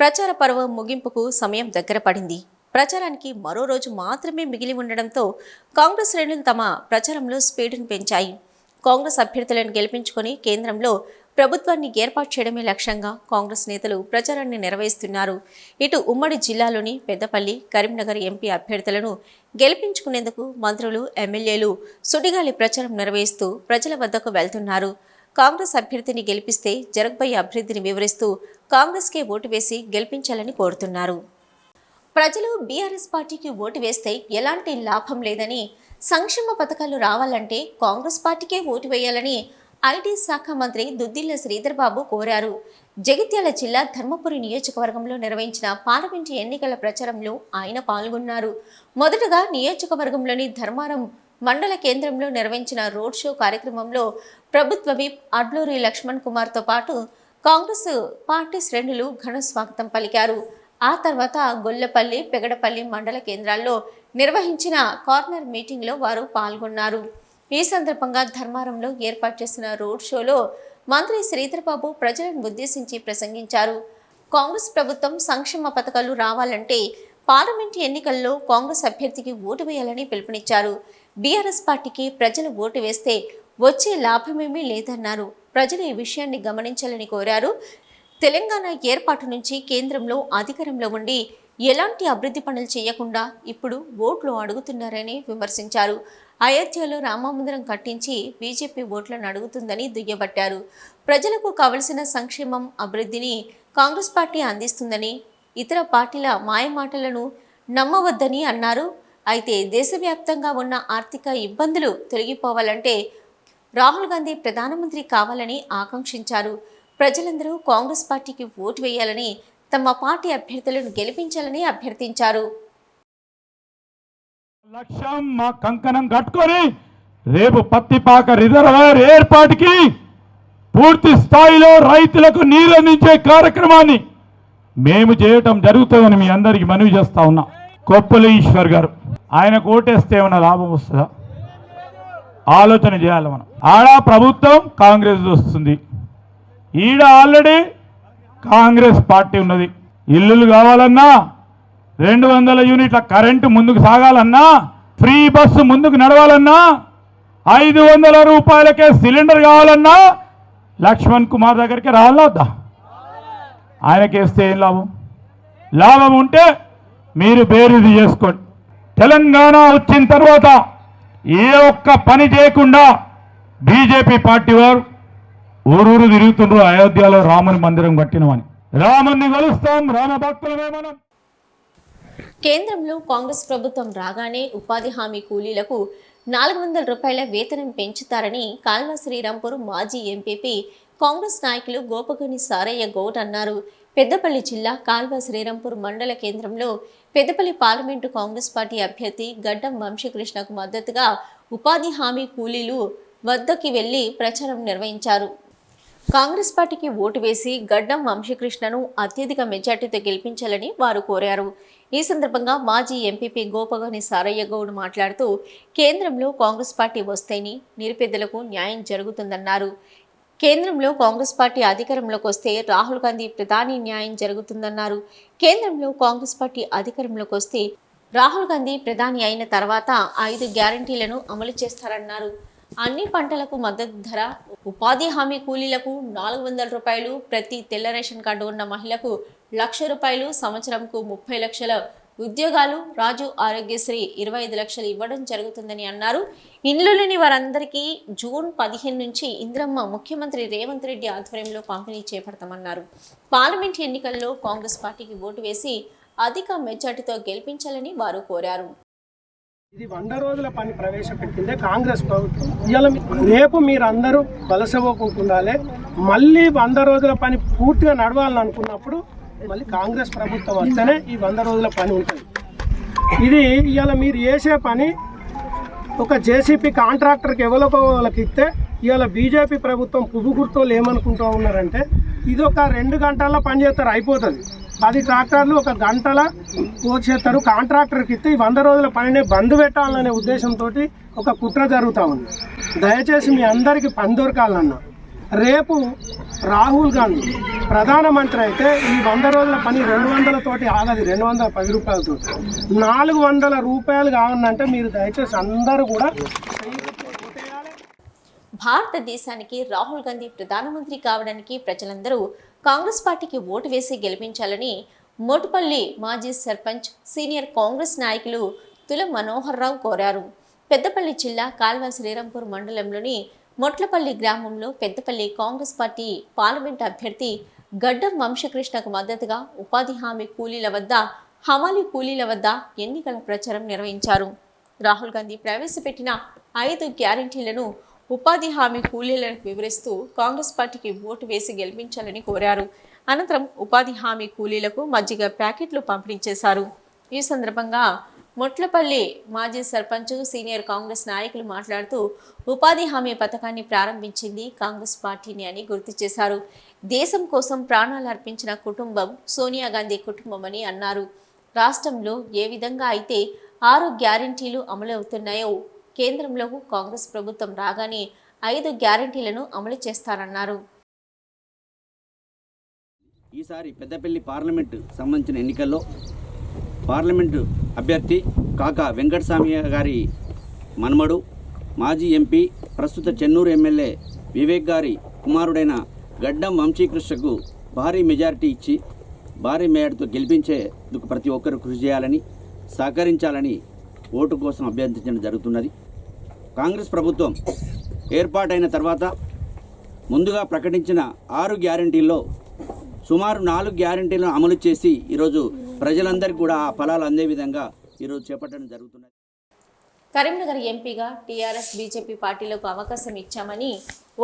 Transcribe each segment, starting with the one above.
ప్రచార పర్వం ముగింపుకు సమయం దగ్గర పడింది. ప్రచారానికి మరో రోజు మాత్రమే మిగిలి ఉండడంతో కాంగ్రెస్ శ్రేణులు తమ ప్రచారంలో స్పీడ్ను పెంచాయి. కాంగ్రెస్ అభ్యర్థులను గెలిపించుకొని కేంద్రంలో ప్రభుత్వాన్ని ఏర్పాటు చేయడమే లక్ష్యంగా కాంగ్రెస్ నేతలు ప్రచారాన్ని నిర్వహిస్తున్నారు. ఇటు ఉమ్మడి జిల్లాలోని పెద్దపల్లి కరీంనగర్ ఎంపీ అభ్యర్థులను గెలిపించుకునేందుకు మంత్రులు ఎమ్మెల్యేలు సుడిగాలి ప్రచారం నిర్వహిస్తూ ప్రజల వద్దకు వెళ్తున్నారు. కాంగ్రెస్ అభ్యర్థిని గెలిపిస్తే జరగబోయే అభివృద్ధిని వివరిస్తూ కాంగ్రెస్కే ఓటు వేసి గెలిపించాలని కోరుతున్నారు. ప్రజలు బీఆర్ఎస్ పార్టీకి ఓటు వేస్తే ఎలాంటి లాభం లేదని సంక్షేమ పథకాలు రావాలంటే కాంగ్రెస్ పార్టీకే ఓటు వేయాలని ఐటీ శాఖ మంత్రి దుద్దిల్ల శ్రీధర్బాబు కోరారు. జగిత్యాల జిల్లా ధర్మపురి నియోజకవర్గంలో నిర్వహించిన పార్లమెంటు ఎన్నికల ప్రచారంలో ఆయన పాల్గొన్నారు. మొదటగా నియోజకవర్గంలోని ధర్మారం మండల కేంద్రంలో నిర్వహించిన రోడ్ షో కార్యక్రమంలో ప్రభుత్వ విప్ అడ్లూరి లక్ష్మణ్ కుమార్తో పాటు కాంగ్రెస్ పార్టీ శ్రేణులు ఘన స్వాగతం పలికారు. ఆ తర్వాత గొల్లపల్లి పెగడపల్లి మండల కేంద్రాల్లో నిర్వహించిన కార్నర్ మీటింగ్లో వారు పాల్గొన్నారు. ఈ సందర్భంగా ధర్మారంలో ఏర్పాటు చేసిన రోడ్ షోలో మంత్రి శ్రీధర్బాబు ప్రజలను ఉద్దేశించి ప్రసంగించారు. కాంగ్రెస్ ప్రభుత్వం సంక్షేమ పథకాలు రావాలంటే పార్లమెంట్ ఎన్నికల్లో కాంగ్రెస్ అభ్యర్థికి ఓటు వేయాలని పిలుపునిచ్చారు. బీఆర్ఎస్ పార్టీకి ప్రజలు ఓటు వేస్తే వచ్చే లాభమేమీ లేదన్నారు. ప్రజలు ఈ విషయాన్ని గమనించాలని కోరారు. తెలంగాణ ఏర్పాటు నుంచి కేంద్రంలో అధికారంలో ఉండి ఎలాంటి అభివృద్ధి పనులు చేయకుండా ఇప్పుడు ఓట్లు అడుగుతున్నారని విమర్శించారు. అయోధ్యలో రామమందిరం కట్టించి బీజేపీ ఓట్లను అడుగుతుందని దుయ్యబట్టారు. ప్రజలకు కావలసిన సంక్షేమం అభివృద్ధిని కాంగ్రెస్ పార్టీ అందిస్తుందని ఇతర పార్టీల మాయమాటలను నమ్మవద్దని అన్నారు. అయితే దేశవ్యాప్తంగా ఉన్న ఆర్థిక ఇబ్బందులు తొలగిపోవాలంటే రాహుల్ గాంధీ ప్రధానమంత్రి కావాలని ఆకాంక్షించారు. ప్రజలందరూ కాంగ్రెస్ పార్టీకి ఓటు వేయాలని తమ పార్టీ అభ్యర్థులను గెలిపించాలని అభ్యర్థించారు. లక్ష్యం మా కంకణం కట్టుకొని రేపు పత్తిపాక రిజర్వాయర్ ఏర్పాటుకి పూర్తి స్థాయిలో రైతులకు నీరు అందించే కార్యక్రమాన్ని మేము చేయటం జరుగుతుందని మీ అందరికీ మనవి చేస్తా ఉన్నా. కొప్పలి ఈశ్వర్ గారు ఆయనకు ఓటేస్తే ఏమైనా లాభం వస్తుందా? ఆలోచన చేయాలి మనం. ఆడ ప్రభుత్వం కాంగ్రెస్ వస్తుంది. ఈడ ఆల్రెడీ కాంగ్రెస్ పార్టీ ఉన్నది. ఇల్లులు కావాలన్నా రెండు వందల యూనిట్ల కరెంటు ముందుకు సాగాలన్నా ఫ్రీ బస్సు ముందుకు నడవాలన్నా ఐదు వందల రూపాయలకే సిలిండర్ కావాలన్నా లక్ష్మణ్ కుమార్ దగ్గరికి రావాలా ఆయనకేస్తే ఏం లాభం? లాభం ఉంటే మీరు బేరీది చేసుకోండి. తెలంగాణ వచ్చిన తర్వాత ఏ ఒక్క పని చేయకుండా బీజేపీ పార్టీ వారు ఊరూరు తిరుగుతుండ్రు అయోధ్యలో రాముని మందిరం కట్టినమని. రాముని కలుస్తాం రామ భక్తులమే మనం. కేంద్రంలో కాంగ్రెస్ ప్రభుత్వం రాగానే ఉపాధి హామీ కూలీలకు నాలుగు వందల రూపాయల వేతనం పెంచుతారని కాల్వ శ్రీరాంపూర్ మాజీ ఎంపీపీ కాంగ్రెస్ నాయకులు గోపగని సారయ్య గౌడ్ అన్నారు. పెద్దపల్లి జిల్లా కాల్వ శ్రీరాంపూర్ మండల కేంద్రంలో పెద్దపల్లి పార్లమెంటు కాంగ్రెస్ పార్టీ అభ్యర్థి గడ్డం వంశీకృష్ణకు మద్దతుగా ఉపాధి హామీ కూలీలు వద్దకి వెళ్ళి ప్రచారం నిర్వహించారు. కాంగ్రెస్ పార్టీకి ఓటు వేసి గడ్డం వంశీకృష్ణను అత్యధిక మెజార్టీతో గెలిపించాలని వారు కోరారు. ఈ సందర్భంగా మాజీ ఎంపీపీ గోపగని సారయ్య గౌడ్ మాట్లాడుతూ కేంద్రంలో కాంగ్రెస్ పార్టీ వస్తేనే నిరుపేదలకు న్యాయం జరుగుతుందన్నారు. కేంద్రంలో కాంగ్రెస్ పార్టీ అధికారంలోకి వస్తే రాహుల్ గాంధీ ప్రధాని న్యాయం జరుగుతుందన్నారు. కేంద్రంలో కాంగ్రెస్ పార్టీ అధికారంలోకి వస్తే రాహుల్ గాంధీ ప్రధాని అయిన తర్వాత ఐదు గ్యారంటీలను అమలు చేస్తారన్నారు. అన్ని పంటలకు మద్దతు ధర ఉపాధి హామీ కూలీలకు నాలుగు వందల రూపాయలు ప్రతి తెల్ల రేషన్ కార్డు ఉన్న మహిళకు లక్ష రూపాయలు సంవత్సరంకు ముప్పై లక్షల ఉద్యోగాలు రాజు ఆరోగ్యశ్రీ ఇరవై ఐదు లక్షలు ఇవ్వడం జరుగుతుందని అన్నారు. ఇండ్లు లేని వారందరికీ జూన్ పదిహేను నుంచి ఇంద్రమ్మ ముఖ్యమంత్రి రేవంత్ రెడ్డి ఆధ్వర్యంలో పంపిణీ చేపడతామన్నారు. పార్లమెంట్ ఎన్నికల్లో కాంగ్రెస్ పార్టీకి ఓటు వేసి అధిక మెజార్టీతో గెలిపించాలని వారు కోరారు. ఇది వంద రోజుల పని ప్రవేశపెట్టిందే కాంగ్రెస్ ప్రభుత్వం. ఇవాళ రేపు మీరందరూ వలసపోకుండాలే మళ్ళీ వంద రోజుల పని పూర్తిగా నడవాలని అనుకున్నప్పుడు మళ్ళీ కాంగ్రెస్ ప్రభుత్వం వస్తేనే ఈ వంద రోజుల పని ఉంటుంది. ఇది ఇవాళ మీరు చేసే పని ఒక జేసీపీ కాంట్రాక్టర్కి ఎవరికో వాళ్ళకి ఇస్తే ఇవాళ బీజేపీ ప్రభుత్వం పువ్వు గుర్తులు ఏమనుకుంటూ ఉన్నారంటే ఇది ఒక రెండు గంటల్లో పని చేస్తారు అయిపోతుంది. పది ట్రాక్టర్లు ఒక గంటల పోసేస్తారు కాంట్రాక్టర్కి ఇస్తే ఈ వంద రోజుల పనిని బంద్ పెట్టాలనే ఉద్దేశంతో ఒక కుట్ర జరుగుతూ ఉంది. దయచేసి మీ అందరికీ పని దొరకాలన్నా రేపు రాహుల్ గాంధీ. ప్రధానమంత్రి అయితే ఈ వంద రోజుల పని రెండు వందల తోటి ఆగదు రెండు వందల పది రూపాయలతో. నాలుగు వందల రూపాయలు కావాలంటే మీరు దయచేసి అందరూ కూడా భారతదేశానికి రాహుల్ గాంధీ ప్రధానమంత్రి కావడానికి ప్రజలందరూ కాంగ్రెస్ పార్టీకి ఓటు వేసి గెలిపించాలని మోటుపల్లి మాజీ సర్పంచ్ సీనియర్ కాంగ్రెస్ నాయకులు తుల మనోహర్ రావు కోరారు. పెద్దపల్లి జిల్లా కాల్వ శ్రీరాంపూర్ మండలంలోని మొట్లపల్లి గ్రామంలో పెద్దపల్లి కాంగ్రెస్ పార్టీ పార్లమెంట్ అభ్యర్థి గడ్డం వంశకృష్ణకు మద్దతుగా ఉపాధి హామీ కూలీల వద్ద హమాలీ కూలీల వద్ద ఎన్నికల ప్రచారం నిర్వహించారు. రాహుల్ గాంధీ ప్రవేశపెట్టిన ఐదు గ్యారంటీలను ఉపాధి హామీ కూలీలకు వివరిస్తూ కాంగ్రెస్ పార్టీకి ఓటు వేసి గెలిపించాలని కోరారు. అనంతరం ఉపాధి హామీ కూలీలకు మజ్జిగ ప్యాకెట్లు పంపిణీ చేశారు. ఈ సందర్భంగా మొట్లపల్లి మాజీ సర్పంచ్ సీనియర్ కాంగ్రెస్ నాయకులు మాట్లాడుతూ ఉపాధి హామీ పథకాన్ని ప్రారంభించింది కాంగ్రెస్ పార్టీని అని గుర్తు చేశారు. దేశం కోసం ప్రాణాలు అర్పించిన కుటుంబం సోనియా గాంధీ కుటుంబం అని అన్నారు. రాష్ట్రంలో ఏ విధంగా అయితే ఆరు గ్యారంటీలు అమలవుతున్నాయో కేంద్రంలో కాంగ్రెస్ ప్రభుత్వం రాగానే ఐదు గ్యారంటీలను అమలు చేస్తారన్నారు. ఈసారి పెద్దపల్లి పార్లమెంటు సంబంధించిన ఎన్నికల్లో పార్లమెంటు అభ్యర్థి కాకా వెంకటస్వామి గారి మనమడు మాజీ ఎంపీ ప్రస్తుత చెన్నూరు ఎమ్మెల్యే వివేక్ గారి కుమారుడైన గడ్డం వంశీకృష్ణకు భారీ మెజారిటీ ఇచ్చి భారీ మేయర్తో గెలిపించేందుకు ప్రతి ఒక్కరు కృషి చేయాలని సహకరించాలని ఓటు కోసం అభ్యర్థించడం జరుగుతున్నది. కాంగ్రెస్ ప్రభుత్వం ఏర్పాటైన తర్వాత ముందుగా ప్రకటించిన ఆరు గ్యారంటీల్లో సుమారు నాలుగు గ్యారంటీలను అమలు చేసి ఈరోజు ప్రజలందరికీ కూడా ఆ ఫలాలు అందే విధంగా ఈరోజు చేపట్టడం జరుగుతున్నది. కరీంనగర్ ఎంపీగా టీఆర్ఎస్ బీజేపీ పార్టీలకు అవకాశం ఇచ్చామని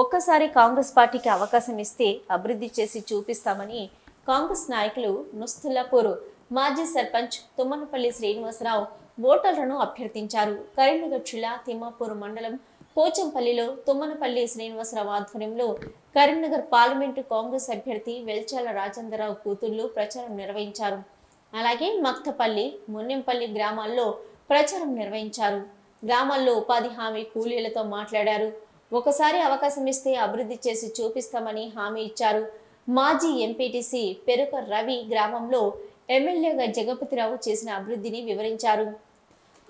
ఒక్కసారి కాంగ్రెస్ పార్టీకి అవకాశం ఇస్తే అభివృద్ధి చేసి చూపిస్తామని కాంగ్రెస్ నాయకులు నుస్తుల్లాపూర్ మాజీ సర్పంచ్ తుమ్మనపల్లి శ్రీనివాసరావు ఓటర్లను అభ్యర్థించారు. కరీంనగర్ జిల్లా తిమ్మాపూర్ మండలం పోచంపల్లిలో తుమ్మనపల్లి శ్రీనివాసరావు ఆధ్వర్యంలో కరీంనగర్ పార్లమెంటు కాంగ్రెస్ అభ్యర్థి వెల్చాల రాజేంద్రరావు కూతుళ్ళు ప్రచారం నిర్వహించారు. అలాగే మక్తపల్లి మున్నెంపల్లి గ్రామాల్లో ప్రచారం నిర్వహించారు. గ్రామాల్లో ఉపాధి హామీ కూలీలతో మాట్లాడారు. ఒకసారి అవకాశం ఇస్తే అభివృద్ధి చేసి చూపిస్తామని హామీ ఇచ్చారు. మాజీ ఎంపీటీసీ పెరుక రవి గ్రామంలో ఎమ్మెల్యేగా జగపతిరావు చేసిన అభివృద్ధిని వివరించారు.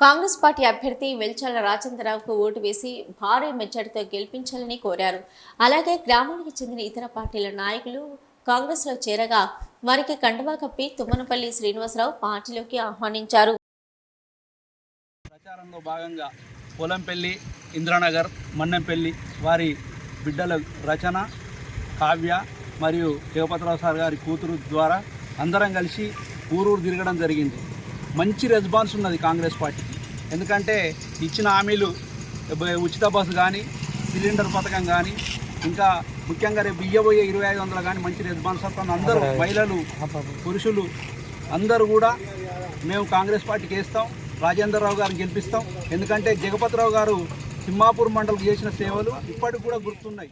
కాంగ్రెస్ పార్టీ అభ్యర్థి వెల్చాల రాజేంద్రరావుకు ఓటు వేసి భారీ మెజార్టీతో గెలిపించాలని కోరారు. అలాగే గ్రామానికి చెందిన ఇతర పార్టీల నాయకులు కాంగ్రెస్లో చేరగా వారికి కండువా కప్పి తుమ్మనపల్లి శ్రీనివాసరావు పార్టీలోకి ఆహ్వానించారు. ప్రచారంలో భాగంగా పొలంపల్లి ఇంద్రానగర్ మన్నెంపల్లి వారి బిడ్డల రచన కావ్య మరియు దేవపతిరావు సార్ గారి కూతురు ద్వారా అందరం కలిసి ఊరూరు తిరగడం జరిగింది. మంచి రెస్పాన్స్ ఉన్నది కాంగ్రెస్ పార్టీకి. ఎందుకంటే ఇచ్చిన హామీలు ఉచిత బస్సు కానీ సిలిండర్ పథకం కానీ ఇంకా ముఖ్యంగా రేపు ఇయ్యబోయే ఇరవై ఐదు వందలు కానీ మంచి రెస్పాన్స్ వస్తుంది అందరూ మహిళలు పురుషులు అందరూ కూడా మేము కాంగ్రెస్ పార్టీకి వేస్తాం రాజేంద్రరావు గారిని గెలిపిస్తాం. ఎందుకంటే జగపతిరావు గారు తిమ్మాపూర్ మండలికి చేసిన సేవలు ఇప్పటికి కూడా గుర్తున్నాయి.